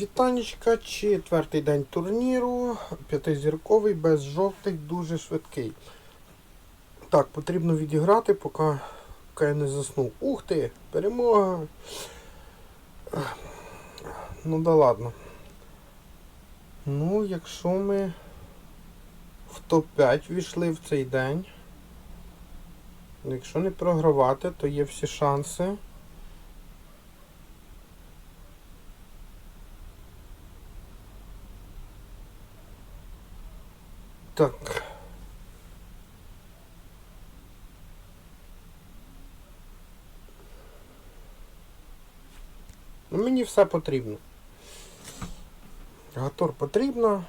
Вітанечка, четвертий день турніру, п'ятизірковий, без жовтих, дуже швидкий. Так, потрібно відіграти, поки, поки я не заснув. Ух ти! Перемога! Ну да ладно. Ну, якщо ми в топ-5 війшли в цей день. Якщо не програвати, то є всі шанси. Так. Ну, мені все потрібно. Гатор потрібно.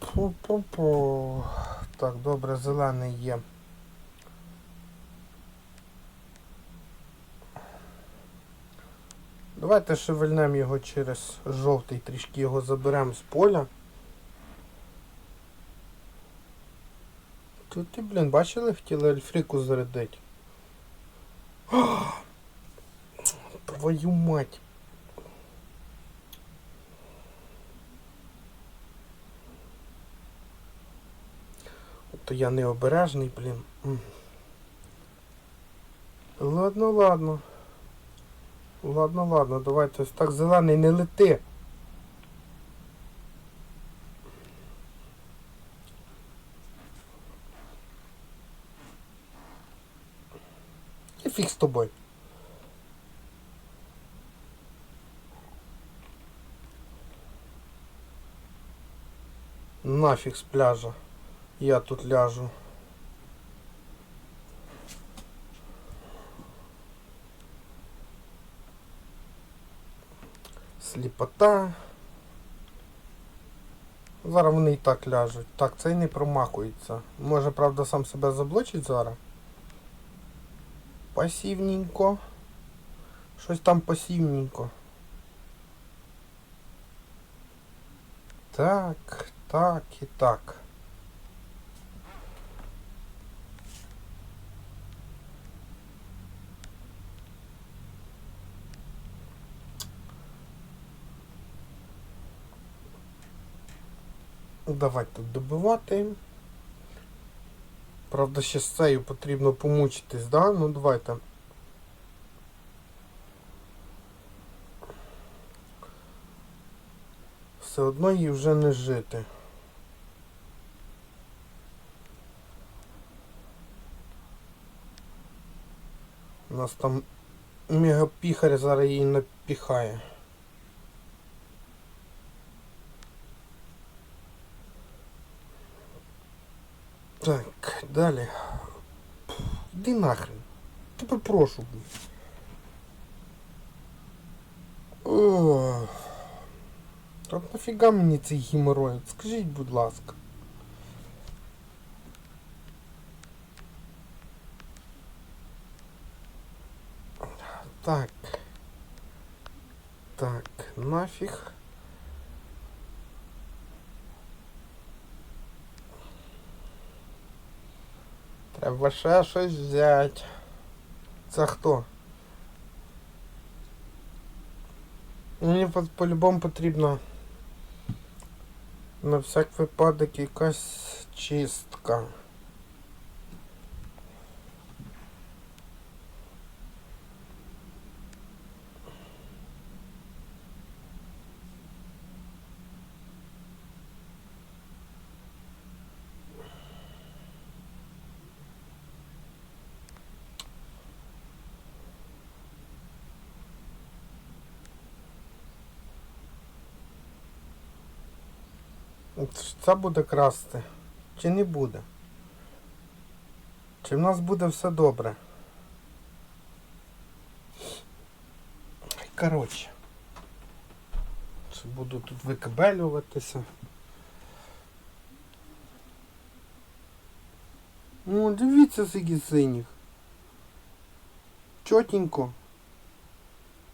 Пу-пу-пу. Так, добре, зелений є. Давайте шевельнемо його через жовтий, трішки його заберемо з поля. Тут ти, блін, бачили, хотіли ельфріку зарядити. Твою мать. То я необережний, блін. Ладно, ладно. Ладно, ладно, давайте ось так зелений не лети. І фіг з тобою. Нафіг з пляжа. Я тут ляжу. Сліпота. Зараз вони і так ляжуть. Так, цей не промахується. Може, правда, сам себе заблочить зараз. Пасівненько. Щось там пасівненько. Так, так і так. Давайте добивати. Правда, ще з цією потрібно помучитись, да? Ну давайте. Все одно їй вже не жити. У нас там мегапіхарь зараз її напіхає. Так, далі. Іди нахрен. Тебе прошу. блін. Ох. Та нафіга мені цей геморрой? Скажіть, будь ласка. Так. Так, нафіг. Ще щось за Це хто? Мені по- по-любому потрібно на всяк випадок якась чистка. Це буде красти. Чи не буде? Чи в нас буде все добре? Коротше. Буду тут викабелюватися? Ну, дивіться скільки синіх. Чотенько.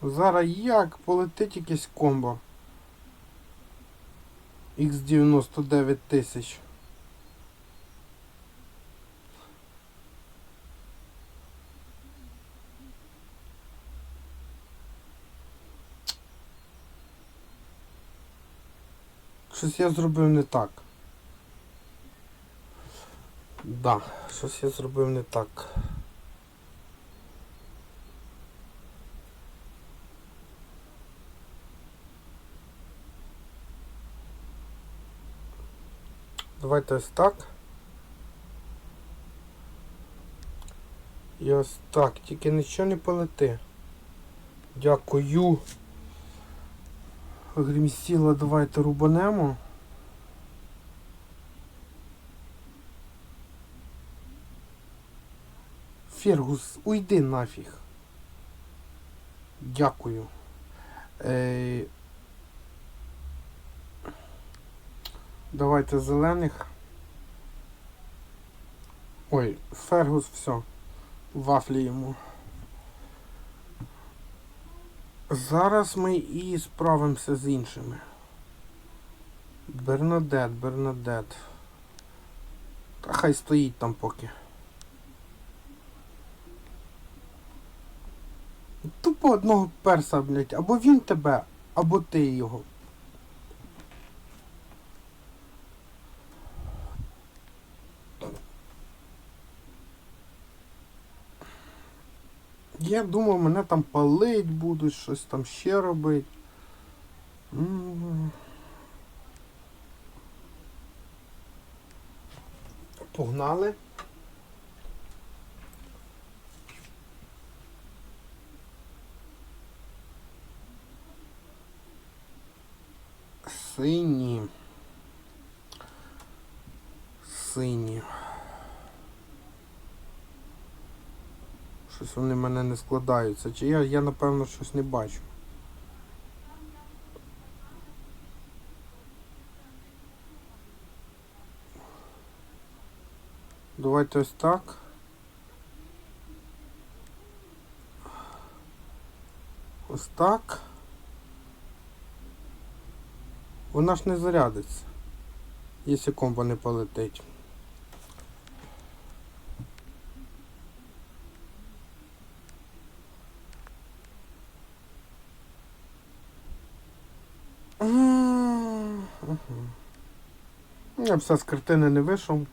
Зараз як полетить якесь комбо. X99 тисяч. Щось я зробив не так. Да, щось я зробив не так. Давайте ось так. І ось так, тільки нічого не полети. Дякую. Грімсіла давайте рубанемо. Фергус, уйди нафіг. Дякую. Е... Давайте зелених. Ой, Фергус, все. Вафлі йому. Зараз ми і справимося з іншими. Бернадет, Бернадет. Та хай стоїть там поки. Тупо одного перса, блядь, або він тебе, або ти його. Я думав, мене там палить будуть, щось там ще робити. Погнали. Сині. Сині. Щось вони в мене не складаються. Чи я, я напевно щось не бачу. Давайте ось так. Ось так. Вона ж не зарядиться, якщо комбо не полетить. Все з картини не вийшов.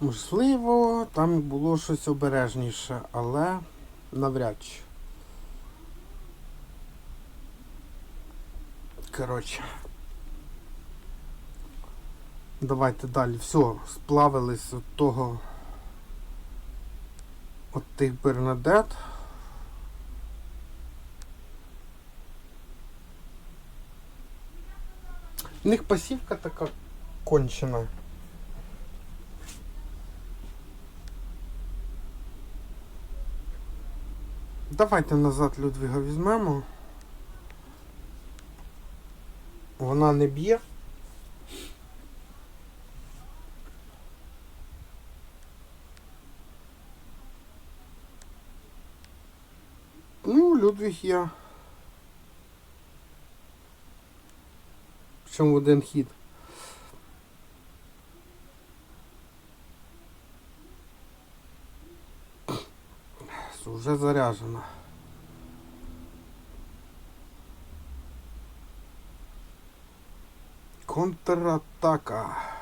Можливо, там було щось обережніше, але навряд чи. Коротше. Давайте далі. Все, сплавились від того. От тих Бернадет. У них пасівка така кончена. Давайте назад Людвіга візьмемо. Вона не б'є. Ну, Людвіг є. Причому в один хід. Уже заряжена. Контратака.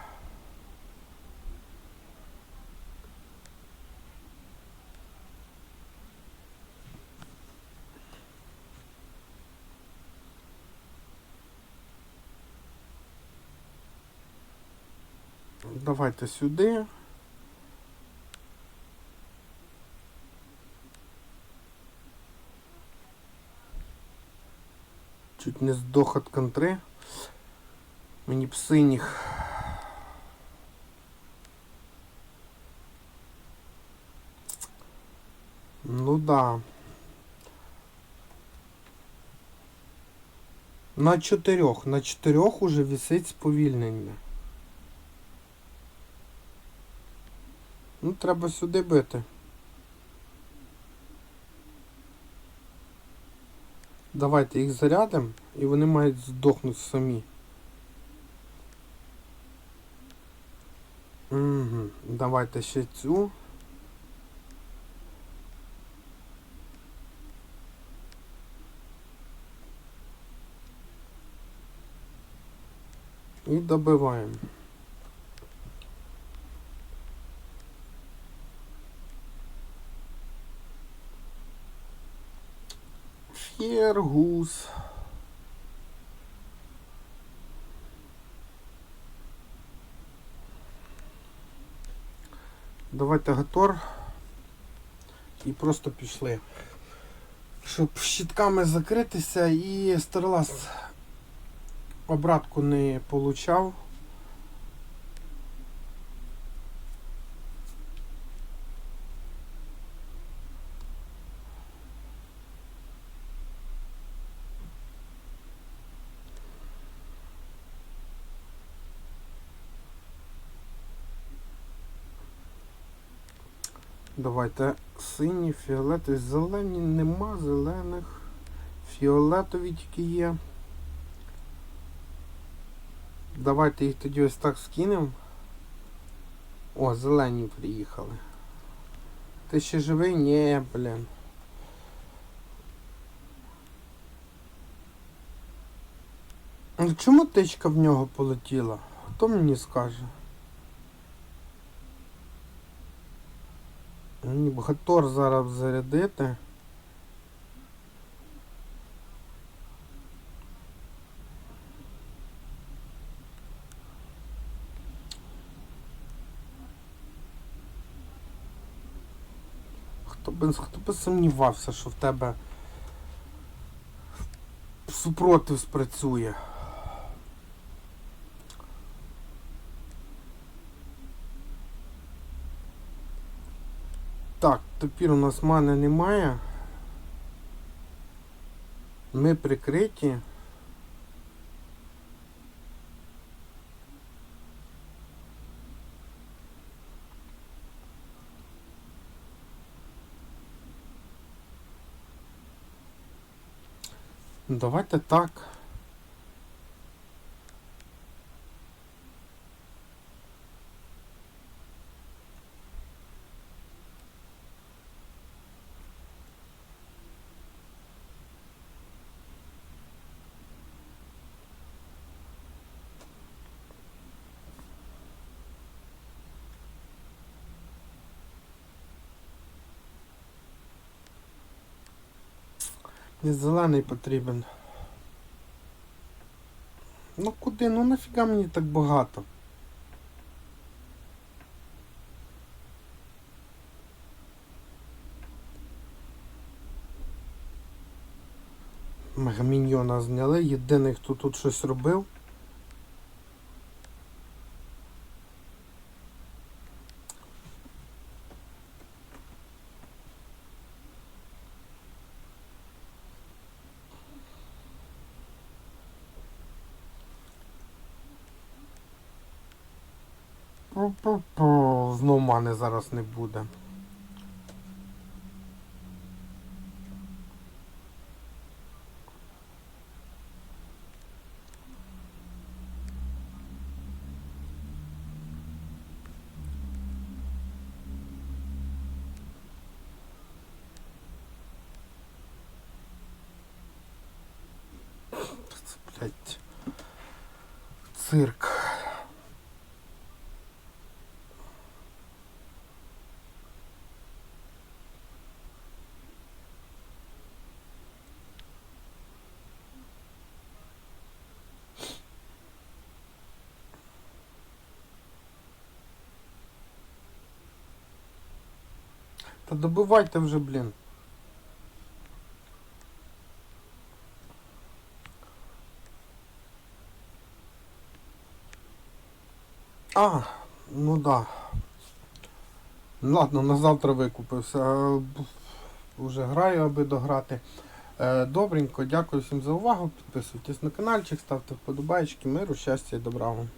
Давайте сюди. Чуть не здох от контри. Мені б синіх. Ну да. На чотирьох. На чотирьох уже висить сповільнення. Ну, треба сюди бити. Давайте їх зарядимо і вони мають здохнути самі. Угу. Давайте ще цю. І добиваємо. Фергус. Давайте гатор. І просто пішли. Щоб щитками закритися і Старлас обратку не получав. Давайте сині, фіолетові, зелені нема, зелених. Фіолетові тільки є. Давайте їх тоді ось так скинемо. О, зелені приїхали. Ти ще живий? Ні, блін. Ну чому тичка в нього полетіла? Хто мені скаже? Б зараз зарядити. Хто би, хто би сумнівався, що в тебе супротив спрацює. Так, тепер у нас мани немає. Ми прикриті. Давайте так. Мені зелений потрібен. Ну куди? Ну нафіга мені так багато? Мегаміньйона зняли, єдиний, хто тут щось робив. Знов мани зараз не буде. Цирк. Та добивайте вже, блін. А, ну да. Ладно, на завтра викупився. Е, Уже граю, аби дограти. Е, Добренько, дякую всім за увагу. Підписуйтесь на каналчик, ставте вподобайки, миру, щастя і добра вам.